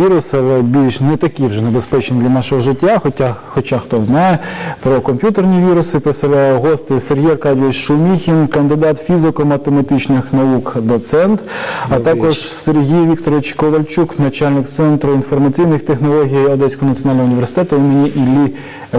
Віруси, але більш не такі вже небезпечні для нашого життя. Хоча, хоча хто знає про комп'ютерні віруси, представляє гости Сергій Аркадійович Шуміхін, кандидат фізико-математичних наук, доцент, а також Сергій Вікторович Ковальчук, начальник центру інформаційних технологій Одеського національного університету імені Іллі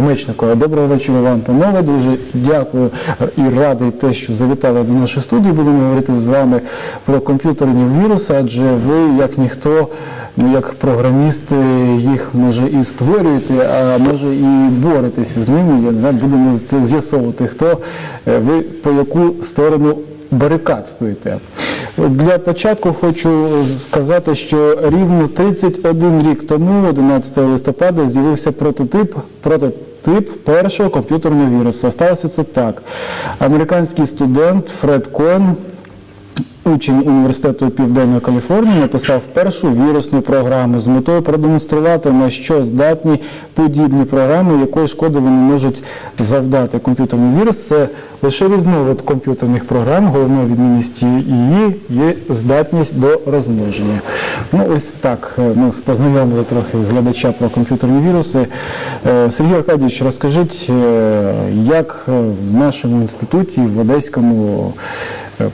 Мечникова. Доброго вечора вам, панове. Дуже дякую і радий те, що завітали до нашої студії. Будемо говорити з вами про комп'ютерні віруси, адже ви, як ніхто, ну як програмісти, їх може і створюєте, а може і боретеся з ними. Я не знаю, будемо це з'ясовувати, хто е, ви по яку сторону барикад стоїте. Для початку хочу сказати, що рівно 31 рік тому, 11 листопада, з'явився прототип прототип першого комп'ютерного вірусу. Сталося це так. Американський студент Фред Коен Учень університету Південної Каліфорнії написав першу вірусну програму з метою продемонструвати, на що здатні подібні програми, якої шкоди вони можуть завдати. Комп'ютерний вірус це лише різновид комп'ютерних програм. Головною відмінністю її є здатність до розмноження. Ну ось так ми познайомили трохи глядача про комп'ютерні віруси. Е, Сергій Аркадійович, розкажіть, е, як в нашому інституті в Одеському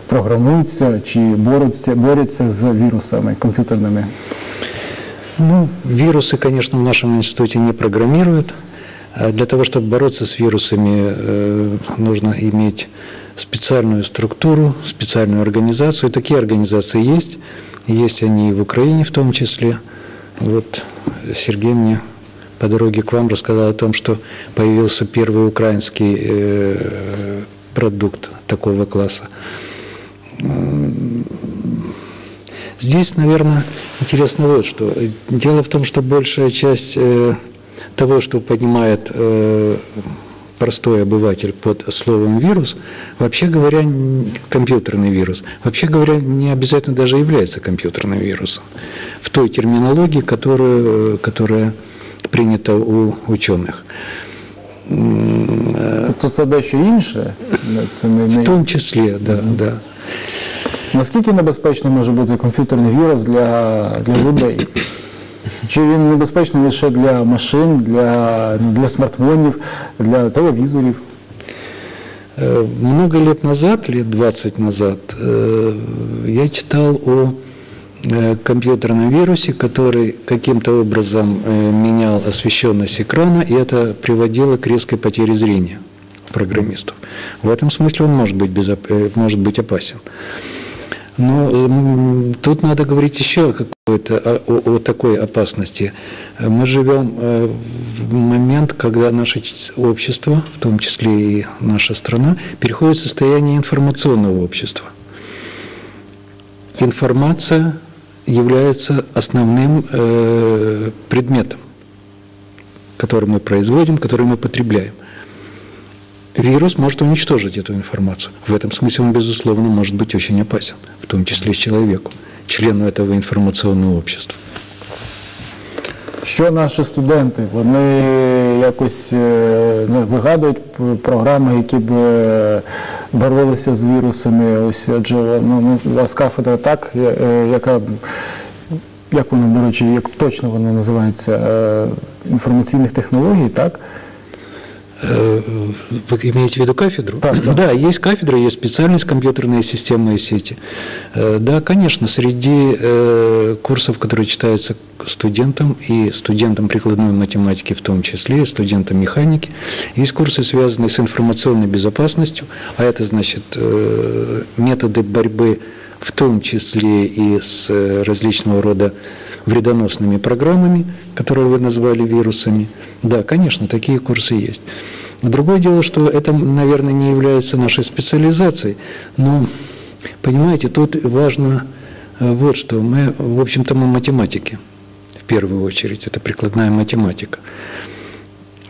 програмуються чи борються, борються з вірусами комп'ютерними? Ну, вирусы, конечно, в нашем институте не программируют. А Для того, чтобы бороться с вирусами, э, нужно иметь специальную структуру, специальную организацию. Такие организации есть. Есть они и в Украине в том числе. Вот Сергей мне по дороге к вам рассказал о том, что появился первый украинский э, продукт такого класса. Здесь, наверное, интересно вот что. Дело в том, что большая часть э, того, что понимает э, простой обыватель под словом вирус, вообще говоря, компьютерный вирус, вообще говоря, не обязательно даже является компьютерным вирусом. В той терминологии, которую, которая принята у ученых. Це дещо інше? Це не, не... В том числе, да, да. Наскільки небезпечний може бути комп'ютерний вірус для, для людей? Чи він небезпечний лише для машин, для, для смартфонів, для телевізорів? Э, Много лет назад, лет 20 назад, э, я читал о э, компьютерном вирусе, который каким-то образом э, менял освещенность экрана, и это приводило к резкой потере зрения программистов. В этом смысле он может быть, безоп- э, может быть опасен. Но м, тут надо говорить еще какой-то, о, о- такой опасности. Мы живем э, в момент, когда наше общество, в том числе и наша страна, переходит в состояние информационного общества. Информация является основным э, предметом, который мы производим, который мы потребляем. Вирус может уничтожить эту информацию. В этом смысле он, безусловно, может быть очень опасен, в том числе человеку, члену этого информационного общества. Що наші студенти? Вони якось е, ну, вигадують п- програми, які б е, боролися з вірусами. Ось адже ну, ну, у вас кафедра так, е, е, яка як вона, до речі, як точно вона називається е, інформаційних технологій, так? Э, Вы имеете в виду кафедру? Так, да. да, есть кафедра, есть специальность компьютерные системы и сети. Э, Да, конечно, среди э, курсов, которые читаются студентам и студентам прикладной математики в том числе, и студентам механики, есть курсы, связанные с информационной безопасностью, а это значит методы борьбы в том числе и с различного рода вредоносными программами, которые вы назвали вирусами. Да, конечно, такие курсы есть. Другое дело, что это, наверное, не является нашей специализацией, но, понимаете, тут важно э, вот что. Мы, в общем-то, мы математики, в первую очередь, это прикладная математика.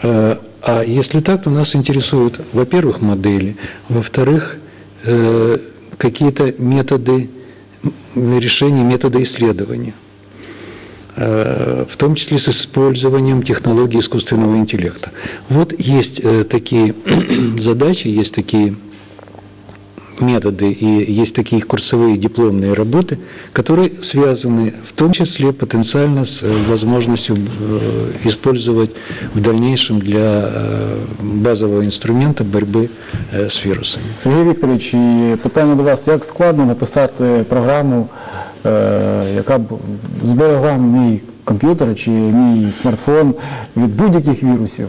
Э, А если так, то нас интересуют, во-первых, модели, во-вторых, э, какие-то методы решения, методы исследования, в том числе с использованием технологий искусственного интеллекта. Вот есть э, такие задачи, есть такие методы и есть такие курсовые дипломные работы, которые связаны в том числе потенциально с э, возможностью э, использовать в дальнейшем для э, базового инструмента борьбы э, с вирусами. Сергій Вікторович, і питання до вас: як складно написати програму, е, Яка б зберегла мій комп'ютер чи мій смартфон від будь-яких вірусів?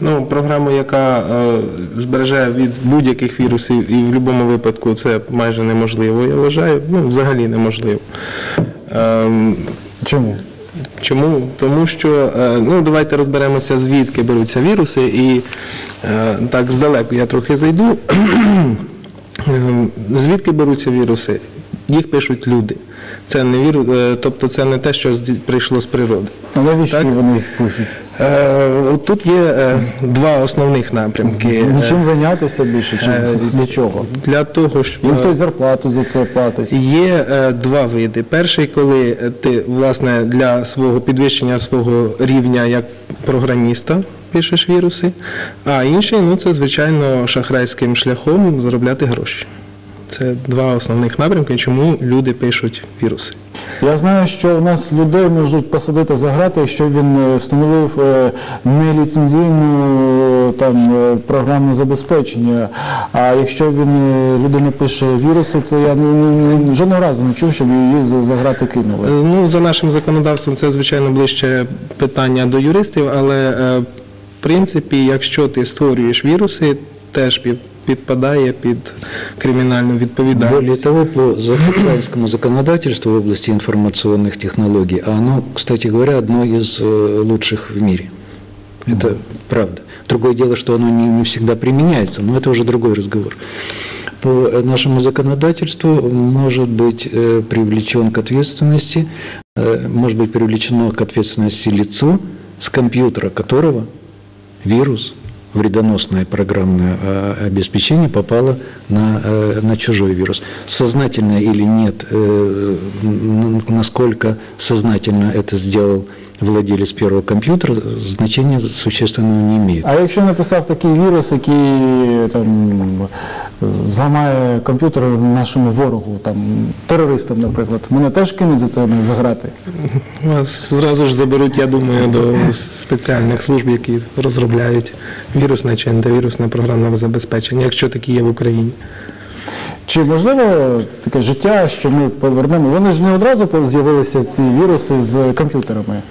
Ну, програму, яка е, збереже від будь-яких вірусів і в будь-якому випадку це майже неможливо, я вважаю. Ну, взагалі неможливо. Ем, Чому? Чому? Тому що е, ну давайте розберемося, звідки беруться віруси, і е, так здалеку я трохи зайду. Е, Звідки беруться віруси? Їх пишуть люди. Це не віру, е, тобто це не те, що прийшло з природи. А навіщо Так. вони їх пишуть? Е, Тут є е, два основних напрямки. Нічим зайнятися більше, чи е, для чого? Для того, щоб Їм хтось зарплату за це платить. Є два види. Перший, коли ти власне для свого підвищення свого рівня як програміста пишеш віруси, а інший ну це звичайно шахрайським шляхом заробляти гроші. Це два основних напрямки, чому люди пишуть віруси. Я знаю, що у нас людей можуть посадити за грати, якщо він е, встановив е, неліцензійну там е, програмне забезпечення. А якщо він людина пише віруси, це я ну, ну, ну, жодного разу не чув, щоб її за, грати кинули. Ну, за нашим законодавством, це звичайно ближче питання до юристів, але в принципі, якщо ти створюєш віруси, теж підпадає під кримінальну відповідальність. Более того, по зак- украинскому законодательству в области информационных технологий, а оно, кстати говоря, одно из э, лучших в мире. Это правда. Другое дело, что оно не, не всегда применяется, но это уже другой разговор. По э, нашему законодательству может быть э, привлечен к ответственности, э, может быть привлечено к ответственности лицо, с компьютера которого вирус, вредоносное программное э, обеспечение попало на, э, на чужой вирус. Сознательно или нет, э, насколько сознательно это сделал владелец первого компьютера, значения существенного не имеет. А якщо написав такий вірус, який там зламає комп'ютер нашому ворогу, там терористам, наприклад, мене теж кинуть за це за грати? Вас зразу ж заберуть, я думаю, до спеціальних служб, які розробляють вірусне чи антивірусне програмне забезпечення, якщо такі є в Україні. Чи можливо таке життя, що ми повернемо? Вони ж не одразу з'явилися ці віруси з комп'ютерами.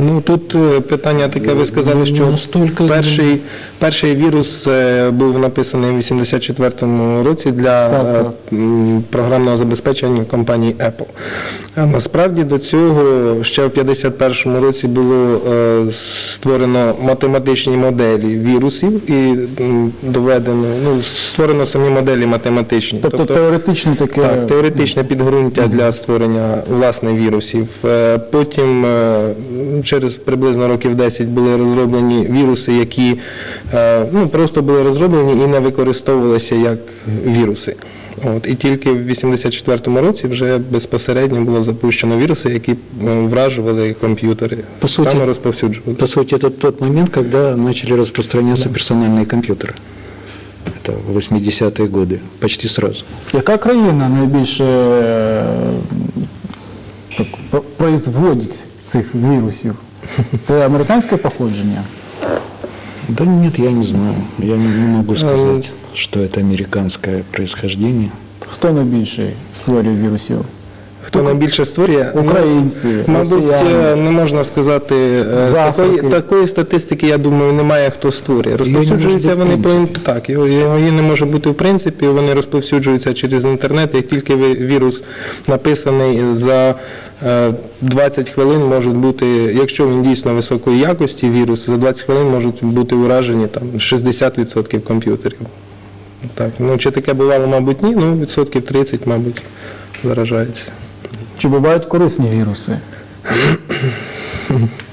Ну тут е, питання таке, ви сказали, що Настільки- перший, перший вірус е, був написаний в 84-му році для Так, е, так. програмного забезпечення компанії Apple. А насправді до цього ще в 51-му році було створено математичні моделі вірусів і доведено, ну, створено самі моделі математичні. Тобто, теоретично таке. Так, теоретичне підґрунтя для створення власне вірусів. Потім через приблизно років 10 були розроблені віруси, які е, ну, просто були розроблені і не використовувалися як віруси. От, і тільки в 84-му році вже безпосередньо було запущено віруси, які е, вражували комп'ютери, По суті- саме розповсюджували. По сути, это тот момент, когда начали распространяться персональные компьютеры. Это в 80-е годы, почти сразу. Яка країна найбільше е, так, про- производить цих вірусів? Це американське походження? Да нет, я не знаю. Я не, не могу сказать, что это американское происхождение. Хто найбільше створює вірусів? Хто найбільше створює? Ну, Українці, Мабуть, росіяни. е, не можна сказати е, такої, такої статистики, я думаю, немає хто створює. Розповсюджуються вони по так, його, її не може бути в принципі. Вони розповсюджуються через інтернет. Як тільки ви- вірус написаний за 20 хвилин, можуть бути, якщо він дійсно високої якості, вірус за 20 хвилин можуть бути уражені там 60% комп'ютерів. Так, ну чи таке бувало, мабуть, ні. Ну відсотків 30, мабуть, заражається. Чи бувають корисні віруси?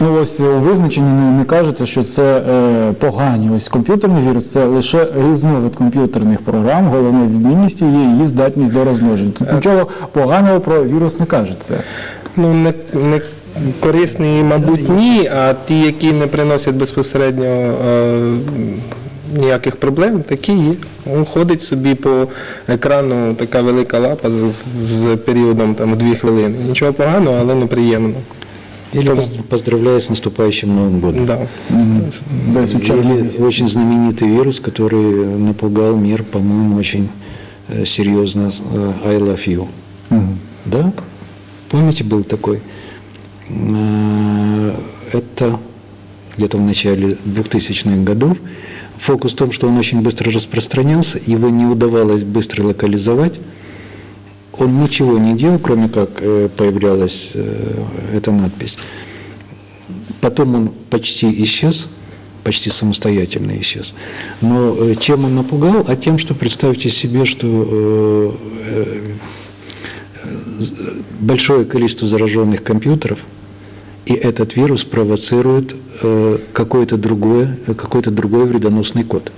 Ну ось у визначенні не, не кажеться, що це е, погані. Ось комп'ютерний вірус це лише різновид комп'ютерних програм. Головною відмінністю є її здатність до розмноження. Тут нічого поганого про вірус не кажеться. Ну, не, не корисні, мабуть, ні, а ті, які не приносять безпосередньо е, ніяких проблем, такі є. Він ходить собі по екрану така велика лапа з, з періодом там 2 хвилини. Нічого поганого, але неприємно. Или Том- поз- поздравляю с наступающим Новым годом. Да. Десь у червні Или місяці. очень знаменитый вирус, который напугал мир, по-моему, очень э, серьезно. э, I love you. Мгм. Да? Помните, был такой? Э, Это где-то в начале 2000-х годов. Фокус в том, что он очень быстро распространялся, его не удавалось быстро локализовать. Он ничего не делал, кроме как э, появлялась э, эта надпись. Потом он почти исчез, почти самостоятельно исчез. Но э, чем он напугал? А тем, что представьте себе, что большое количество зараженных компьютеров, и этот вирус провоцирует какой-то другой, какой-то другой вредоносный код,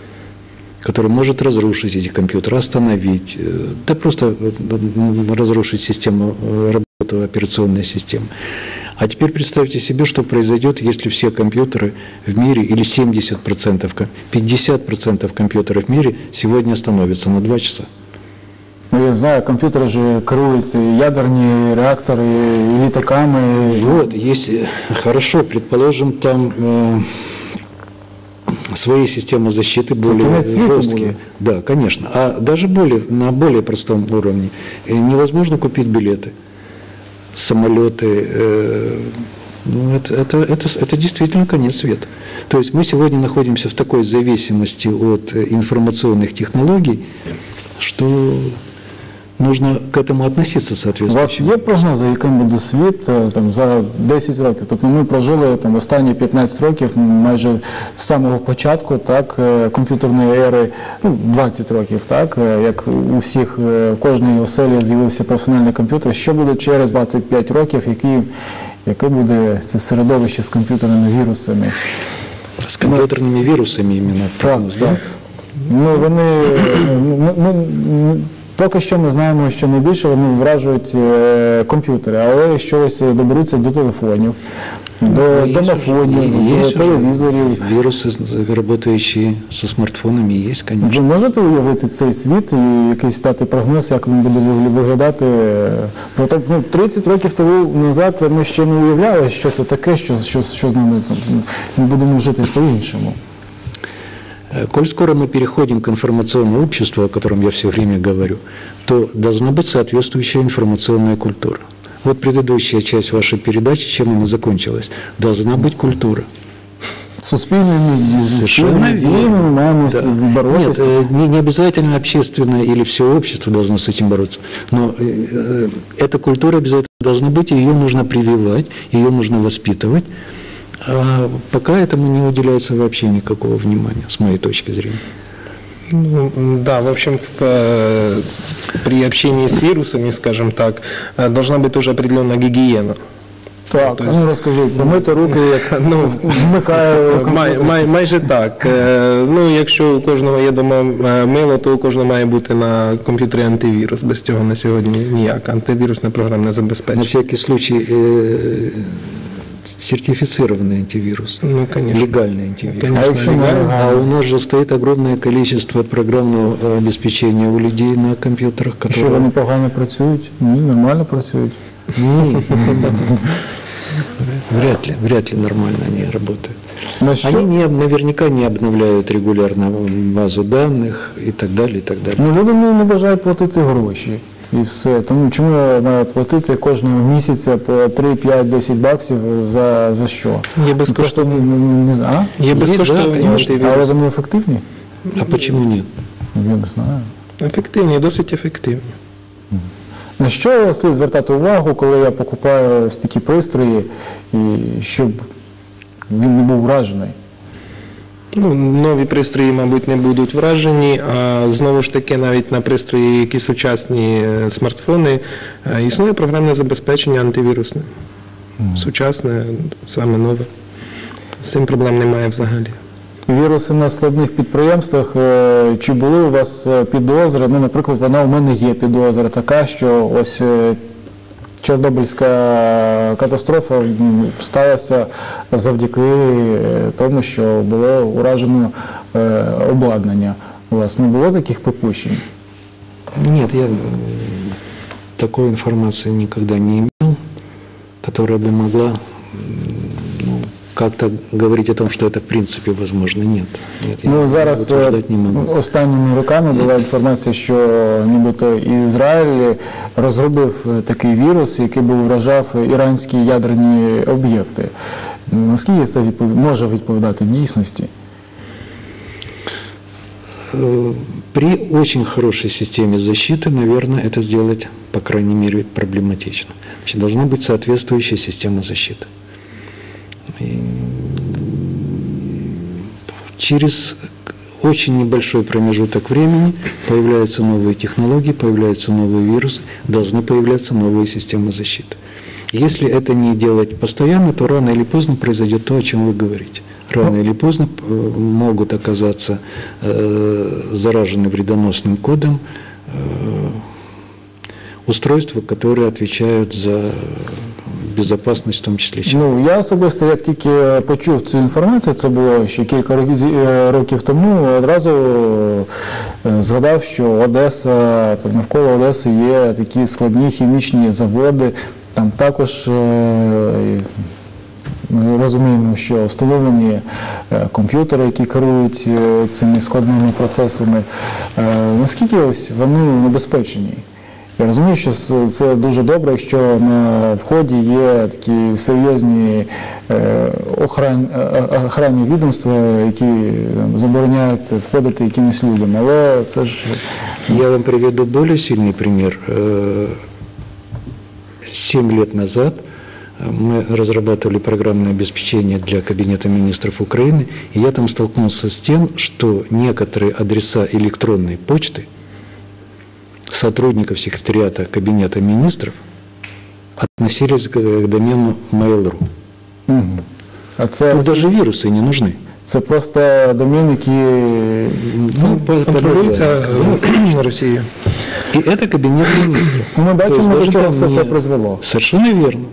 который может разрушить эти компьютеры, остановить, э, да просто э, разрушить систему э, работы операционной системы. А теперь представьте себе, что произойдет, если все компьютеры в мире, или 70%, ко- 50% компьютеров в мире сегодня остановятся на 2 часа. Ну, я знаю, комп'ютери ж керують і ядерні реактори, і літаками. И вот, если хорошо, предположим, там э, свои системы защиты более жесткие. Да, конечно. А даже более, на более простом уровне э, невозможно купить билеты, самолеты. э, ну, это, это, это, это действительно конец света. То есть мы сегодня находимся в такой зависимости от э, информационных технологий, что нужно к этому относиться У вас є прогнози, яким буде світ е, там, за 10 років? Тобто ми прожили там, останні 15 років майже з самого початку так, е, комп'ютерної ери, ну, 20 років, так, е, як у всіх, е, в кожній оселі з'явився персональний комп'ютер. Що буде через 25 років, який, яке буде це середовище з комп'ютерними вірусами? С компьютерными вирусами именно. Так, да? так. Ну, вони, ну, ну, ну, поки що ми знаємо, що найбільше вони вражують е, комп'ютери, але щось доберуться до телефонів, до Ну, домофонів, до телевізорів. Вирусы, с- работающие со смартфонами, есть, конечно. Ви можете уявити цей світ і якийсь дати прогноз, як він буде вигля- виглядати? Бо так, ну, 30 років тому назад ми ще не уявляли, що це таке, що, що, що з нами там, ми будемо жити по-іншому. Э, Коль скоро мы переходим к информационному обществу, о котором я все время говорю, то должна быть соответствующая информационная культура. Вот предыдущая часть вашей передачи, чем она закончилась? Должна быть культура. Суспільними Совершенно суспільними діями ми маємо Да. з- Нет, боротися. э, не, не обязательно общественное или все общество должно с этим бороться. Но э, э, эта культура обязательно должна быть, и ее нужно прививать, ее нужно воспитывать. А пока этому не уделяется вообще никакого внимания, с моей точки зрения. Ну, м, да, в общем, в, э, при общении с вирусами, скажем так, э, должна быть тоже определенная гигиена. Так, а ну розкажіть, помити руки, як Ну, вмикає Май, комп'ютер. май, майже так. Е, Ну, якщо у кожного є дома е, мило, то у кожного має бути на комп'ютері антивірус. Без цього на сьогодні ніяк. Антивірусне програмне На забезпечення. всякий случай э, сертифицированный антивирус, Ну, конечно. легальный антивирус. Конечно, А якщо не легально. А у нас же стоит огромное количество программного э, обеспечения у людей на компьютерах, Що которые... вони погано працюють? Ні, нормально працюють. Не, вряд ли, вряд ли нормально они работают. На що? Они не, наверняка не обновляют регулярно базу данных и так далее, и так далее. Ну, люди не, не бажають платити гроші. І все. Тому чому я маю платити кожного місяця по 3, 5, 10 баксів за, за що? Є Просто безкоштовні. не, не, не знаю. Є безкоштовні конечно. Але антивіруси. вони ефективні? А почему нет? Я не знаю. Ефективні, досить ефективні. На що слід звертати увагу, коли я покупаю ось такі пристрої, і щоб він не був вражений? Ну, нові пристрої, мабуть, не будуть вражені, а знову ж таки, навіть на пристрої, які сучасні е, смартфони, е, існує програмне забезпечення антивірусне. Сучасне, саме нове. З цим проблем немає взагалі. Віруси на складних підприємствах. е, Чи були у вас підозри? Ну, наприклад, вона у мене є підозра така, що ось Чорнобильська катастрофа м, сталася завдяки е, тому, що було уражено е, обладнання. У було таких попущень? Нет, я такой информации никогда не имел, которая бы могла как-то говорить о том, что это в принципе возможно. Нет. Нет я Ну зараз е, утверждать не могу. останніми роками була інформація, що нібито Ізраїль розробив е, такий вірус, який би вражав іранські ядерні об'єкти. Наскільки це відпов- може відповідати дійсності? Э, При очень хорошей системе защиты, наверное, это сделать, по крайней мере, проблематично. Значит, должна быть соответствующая система защиты. И через очень небольшой промежуток времени появляются новые технологии, появляются новые вирусы, должны появляться новые системы защиты. Если это не делать постоянно, то рано или поздно произойдет то, о чем вы говорите. Рано или поздно э, могут оказаться э, заражены вредоносным кодом э, устройства, которые отвечают за безопасность, в том числе. Ну я особисто, як тільки почув цю інформацію, це було ще кілька років, е, тому, одразу е, згадав, що Одеса, навколо Одеси є такі складні хімічні заводи. Там також е, ми розуміємо, що встановлені комп'ютери, які керують цими складними процесами. Наскільки ось вони небезпечні? Я розумію, що с- це дуже добре, якщо на вході є такі серйозні е, охран, е, е, охранні відомства, які е, забороняють входити якимось людям. Але це ж Я вам приведу более сильный пример. Э, Семь лет назад э, мы разрабатывали программное обеспечение для Кабинета министров Украины, и я там столкнулся с тем, что некоторые адреса электронной почты сотрудников секретариата Кабинета министров относились к к домену Mail.ru. мгм. а це, Тут даже вирусы не нужны. це просто домен, який Ну, по- по- Контролюється е, Росією. И это кабинет министров. Ну, ми То есть бачимо, до даже чого там все це не- призвело. Совершенно верно.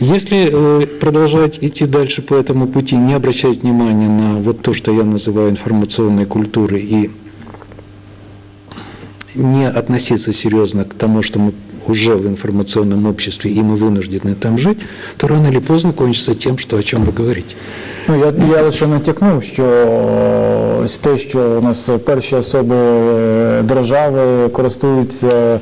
Если э, продолжать идти дальше по этому пути, не обращать внимания на вот то, что я называю информационной культурой, и не относиться серьезно к тому, что мы уже в информационном обществе, и мы вынуждены там жить, то рано или поздно кончится тем, что о чем вы говорите. Ну, я, я лише натякнув, що ось те, що у нас перші особи е, держави користуються,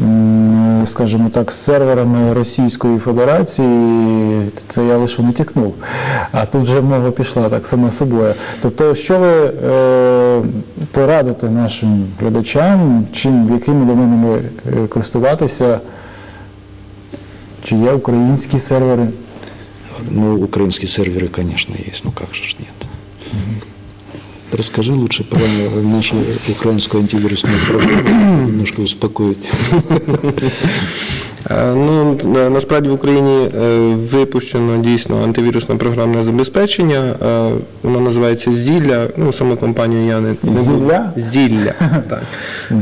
м, скажімо так, з серверами Російської Федерації, це я лише натякнув. А тут вже мова пішла так само собою. Тобто, що ви е, порадите нашим глядачам, чим якими доменами е, користуватися? Чи є українські сервери? Ну, украинские серверы, конечно, есть. Ну, как же ж нет. Расскажи лучше про нашу украинскую антивирусную программу, немножко успокоить. Е, Ну, на- насправді в Україні е, випущено дійсно антивірусне програмне забезпечення. Е, Воно називається Зілля. Ну, саму компанію я не не буду- Зілля? Зілля. Так. Е,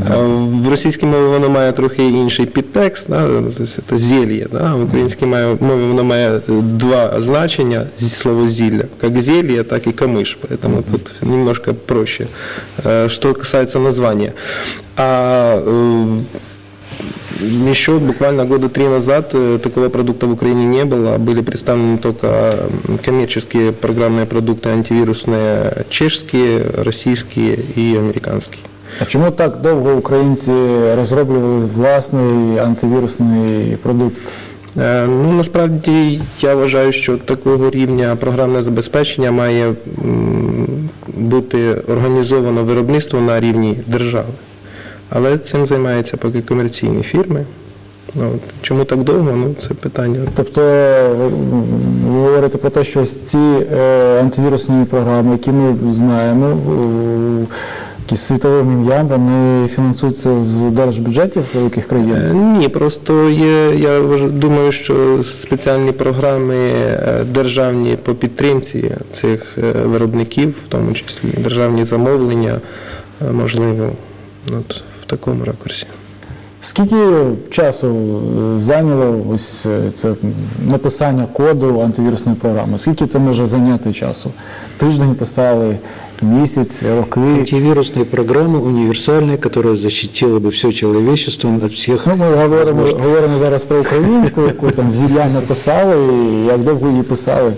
В російській мові воно має трохи інший підтекст, да? тобто це зельє. Да? В українській має- мові воно має е, два значення зі слова зілля. Як зелье, так и камыш. Поэтому тут немножко проще. Э, Что касается названия. А э, еще буквально года три назад э, такого продукта в Украине не было. Были представлены только м, коммерческие программные продукты антивирусные чешские, российские и американские. А чому так довго українці розроблювали власний антивірусний продукт? Е, Ну насправді я вважаю, що такого рівня програмне забезпечення має м, бути організовано виробництво на рівні держави. Але цим займаються поки комерційні фірми. Ну, Чому так довго? Ну це питання. Тобто ви, говорите про те, що ці е, антивірусні програми, які ми знаємо, які світовим ім'ям, вони фінансуються з держбюджетів великих країн. Е, Ні, просто є, я думаю, що спеціальні програми е, державні по підтримці цих виробників, в тому числі державні замовлення, можливо, от такому ракурсі. Скільки часу е, зайняло ось е, це написання коду антивірусної програми? Скільки це може зайняти часу? Тиждень писали, місяць, роки. Антивирусная программа универсальная, которая защитила бы все человечество от всех Ну, ми говоримо, говоримо зараз про українську, яку там зілля написали, і як довго її писали.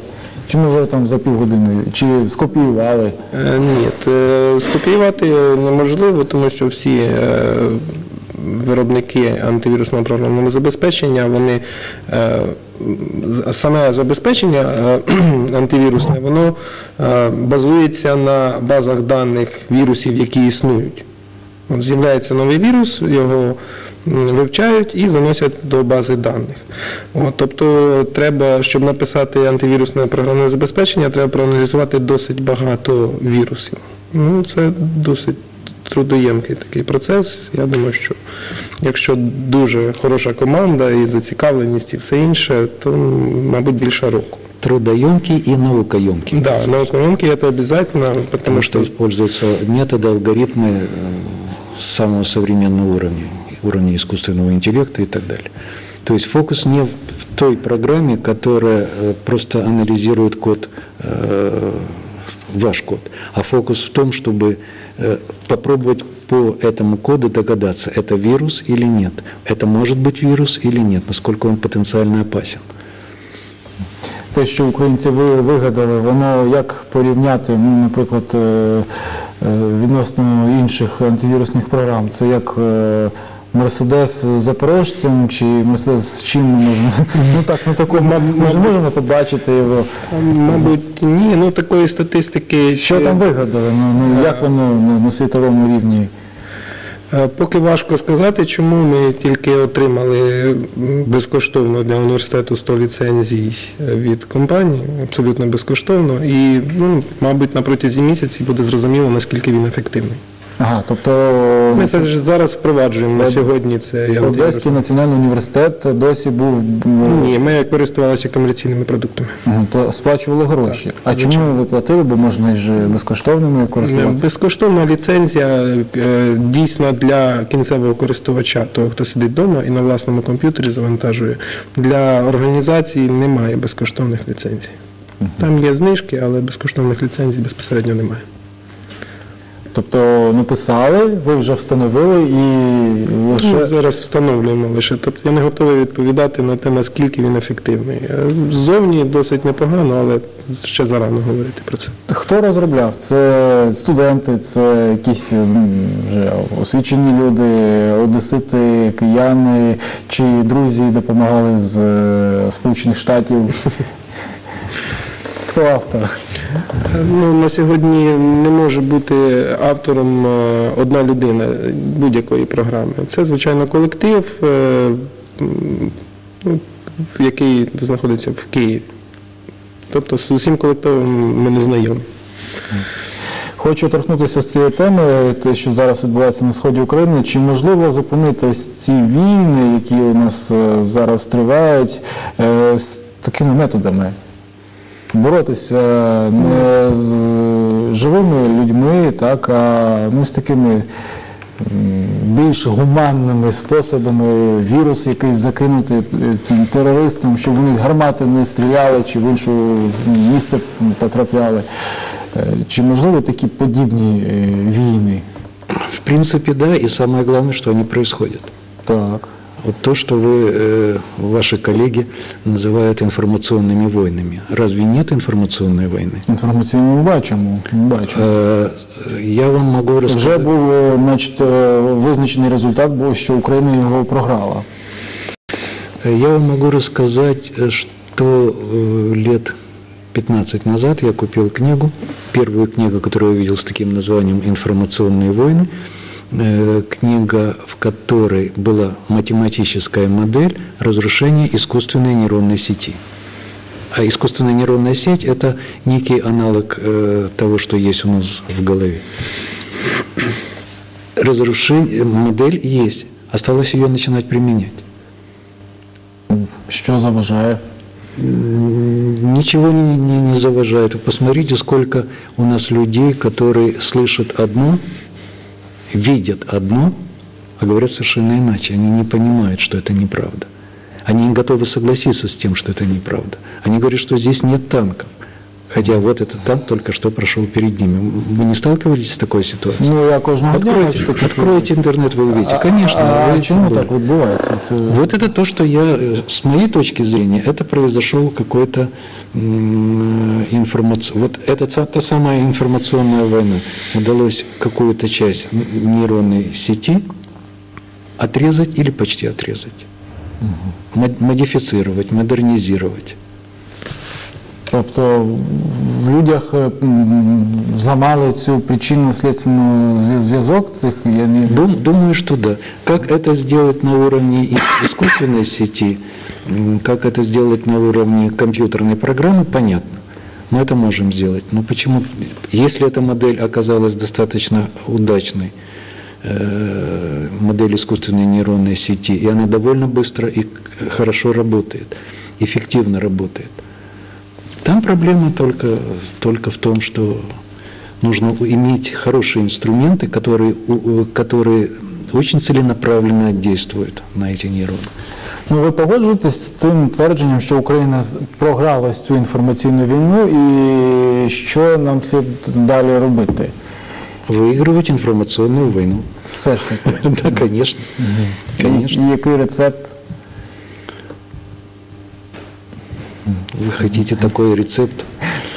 Чи може там за півгодини, чи скопіювали? Е, Ні, е, скопіювати неможливо, тому що всі е, виробники антивірусного програмного забезпечення, вони саме забезпечення антивірусне, воно базується на базах даних вірусів, які існують. З'являється новий вірус, його вивчають і заносять до бази даних. От, тобто треба, щоб написати антивірусне програмне забезпечення, треба проаналізувати досить багато вірусів. Ну, це досить трудоємкий такий процес. Я думаю, що якщо дуже хороша команда і зацікавленість і все інше, то, мабуть, більше року. трудоемкий и наукоемкий. Да, наукоемки это обязательно, потому Потому что что используются методы, алгоритмы э, самого современного уровня, уровня искусственного интеллекта и так далее. То есть фокус не в в той программе, которая э, просто анализирует код, э, ваш код, а фокус в том, чтобы э, попробовать по этому коду догадаться, это вирус или нет, это может быть вирус или нет, насколько он потенциально опасен. Те, що українці ви вигадали, воно як порівняти, ну, наприклад, е, е, відносно інших антивірусних програм? Це як е, Мерседес з запорожцем чи Мерседес з чим ми можемо? Ну так, ну такому ми можемо побачити його. Мабуть, ні. Ну такої статистики. Що там вигадали? Ну, ну як воно ну, на світовому рівні? Е, Поки важко сказати, чому ми тільки отримали безкоштовно для університету 100 ліцензій е, від компанії, абсолютно безкоштовно. І, ну, мабуть, на протязі місяці буде зрозуміло, наскільки він ефективний. Ага, тобто Ми це ж зараз впроваджуємо на сьогодні. Це Одеський національний університет досі був Ні, ми користувалися комерційними продуктами. Мгм, сплачували гроші. А чому ви платили? Бо можна ж безкоштовними користуватися. Безкоштовна ліцензія е, дійсно для кінцевого користувача, того, хто сидить вдома і на власному комп'ютері завантажує. Для організації немає безкоштовних ліцензій. Там є знижки, але безкоштовних ліцензій безпосередньо немає. Тобто написали, ви вже встановили і Ми зараз встановлюємо лише. Тобто я не готовий відповідати на те, наскільки він ефективний. Е, Ззовні досить непогано, але ще зарано говорити про це. хто розробляв? Це студенти, це якісь вже освічені люди, одесити, кияни чи друзі допомагали з е, Сполучених Штатів. Хто автор? Ну, на сьогодні не може бути автором е, одна людина будь-якої програми. Це, звичайно, колектив, е, ну, який знаходиться в Києві. Тобто з усім колективом ми не знайомі. Хочу торкнутися з цієї теми, те, що зараз відбувається на сході України. Чи можливо зупинити ці війни, які у нас е, зараз тривають, з такими методами? Боротися не з живими людьми, так, а ну, з такими більш гуманними способами вірус якийсь закинути е, цим терористам, щоб вони гармати не стріляли чи в інше місце потрапляли. Е, Чи можливо такі подібні е, війни? В принципе, да, и самое главное, что они происходят. Так. Вот то, что вы, э, ваши коллеги называют информационными войнами. Разве нет информационной войны? Інформаційно ми бачимо. ми бачимо. Э, Я вам могу Вже рассказать. був е, значить, е, визначений результат, бо що Україна його програла. Я вам могу рассказать, э, что э, лет 15 назад я купил книгу, первую книгу, которую я видел с таким названием «Информационные войны», Э, книга, в которой была математическая модель разрушения искусственной нейронной сети. А искусственная нейронная сеть – это некий аналог э, того, что есть у нас в голове. Разрушение, модель есть, осталось ее начинать применять. Що заважає? М, Ничего не, не, не заважает. Посмотрите, сколько у нас людей, которые слышат одно, видят одно, а говорят совершенно иначе. Они не понимают, что это неправда. Они не готовы согласиться с тем, что это неправда. Они говорят, что здесь нет танков. Хотя вот этот танк только что прошел перед ними. Вы не сталкивались с такой ситуацией? Ну, я кожного дня Откройте, бачу такі откройте интернет, вы увидите. Конечно, А, вы а увидите чому боль. так відбувається? Це... Вот это то, что я, э, с моей точки зрения, это произошел какой-то информация. Вот это та самая информационная война. Удалось какую-то часть нейронной сети отрезать или почти отрезать. Мод- Модифицировать, модернизировать. Тобто в людях м, зламали цю причинно-слідственну зв'я- зв'язок цих я не Дум- думаю, что да. Как это сделать на уровне искусственной сети, как это сделать на уровне компьютерной программы, понятно. Мы это можем сделать. Но почему, если эта модель оказалась достаточно удачной, э, модель искусственной нейронной сети, и она довольно быстро и хорошо работает, эффективно работает. Там проблема только, только в том, что нужно иметь хорошие инструменты, которые, которые очень целенаправленно действуют на эти нейроны. Ну, ви погоджуєтесь з цим твердженням, що Україна з- програла ось цю інформаційну війну, і що нам слід далі робити? Выигрывать информационную войну. Все ж таки. Да, конечно. Конечно. І який рецепт? Вы хотите такой рецепт?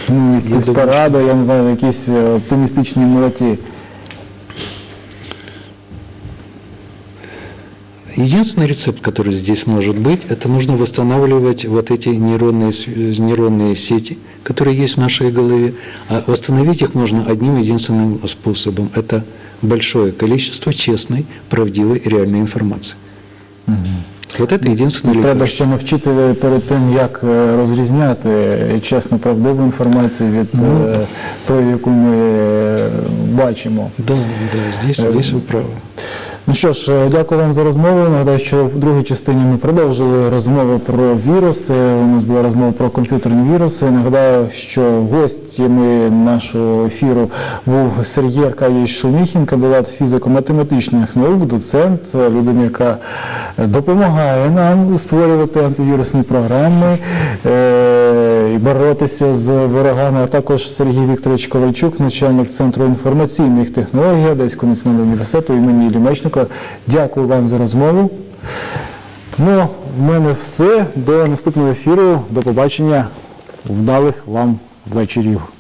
Ну, якусь думаю, пораду, я не знаю, на якісь е, оптимістичні ноті. Единственный рецепт, который здесь может быть, это нужно восстанавливать вот эти нейронные, с- нейронные сети, которые есть в нашей голове. А восстановить их можно одним единственным способом. Это большое количество честной, правдивой и реальной информации. Вот это единственное Треба лекарство. ще навчити перед тим, як е, розрізняти чесно правдиву інформацію від е, тої, яку ми е, бачимо. Да, да, здесь, здесь вы правы. Ну що ж, е, дякую вам за розмову. Нагадаю, що в другій частині ми продовжили розмови про віруси. У нас була розмова про комп'ютерні віруси. Нагадаю, що гостями нашого ефіру був Сергій Аркадійович Шуміхін, кандидат фізико-математичних наук, доцент, людина, яка допомагає нам створювати антивірусні програми е, і боротися з ворогами, а також Сергій Вікторович Ковальчук, начальник Центру інформаційних технологій Одеського національного університету імені Іллі Мечника. Дякую вам за розмову. Ну, в мене все. До наступного ефіру. До побачення. Вдалих вам вечорів.